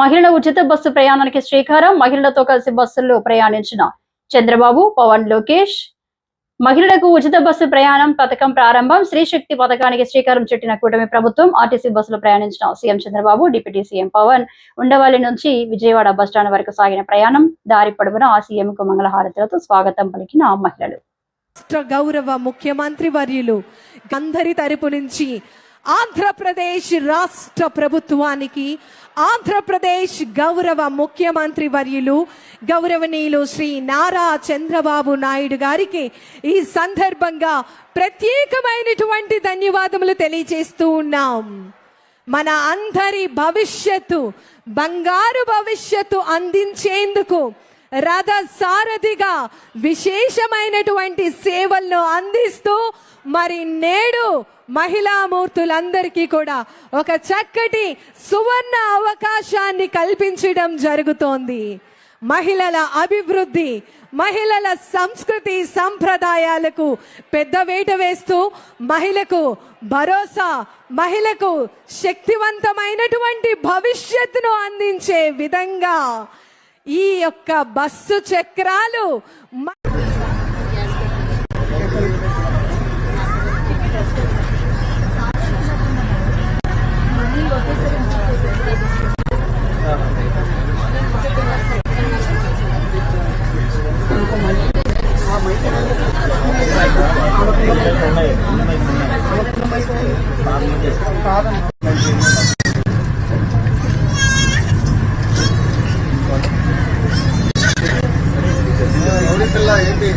మహిళల ఉచిత బస్సు ప్రయాణానికి శ్రీకారం. మహిళలతో కలిసి బస్సుల్లో ప్రయాణించిన చంద్రబాబు పవన్ లోకేష్. మహిళలకు ఉచిత బస్సు ప్రయాణం పథకం ప్రారంభం. శ్రీశక్తి పథకానికి శ్రీకారం చుట్టిన కూటమి ప్రభుత్వం ఆర్టీసీ బస్సులో ప్రయాణించిన CM Chandrababu deputy CM Pawan. Undavalli నుంచి విజయవాడ బస్టాండ్ వరకు సాగిన ప్రయాణం. దారి పొడవున ఆ సీఎంకు మంగళహారతులతో స్వాగతం పలికిన ఆ మహిళలు గౌరవ ముఖ్యమంత్రి వర్యులు అందరి తరపు నుంచి ఆంధ్రప్రదేశ్ రాష్ట్ర ప్రభుత్వానికి ఆంధ్రప్రదేశ్ గౌరవ ముఖ్యమంత్రి వర్యులు గౌరవనీయులు శ్రీ నారా చంద్రబాబు నాయుడు గారికి ఈ సందర్భంగా ప్రత్యేకమైనటువంటి ధన్యవాదములు తెలియజేస్తూ ఉన్నాం. మన అందరి భవిష్యత్తు బంగారు భవిష్యత్తు అందించేందుకు రథ సారథిగా విశేషమైనటువంటి సేవలను అందిస్తూ మరి నేడు మహిళామూర్తులందరికీ కూడా ఒక చక్కటి సువర్ణ అవకాశాన్ని కల్పించడం జరుగుతోంది. మహిళల అభివృద్ధి మహిళల సంస్కృతి సంప్రదాయాలకు పెద్ద వేట వేస్తూ మహిళకు భరోసా మహిళకు శక్తివంతమైనటువంటి భవిష్యత్తును అందించే విధంగా ఈ యొక్క బస్సు చక్రాలు పిల్ల ఏంటి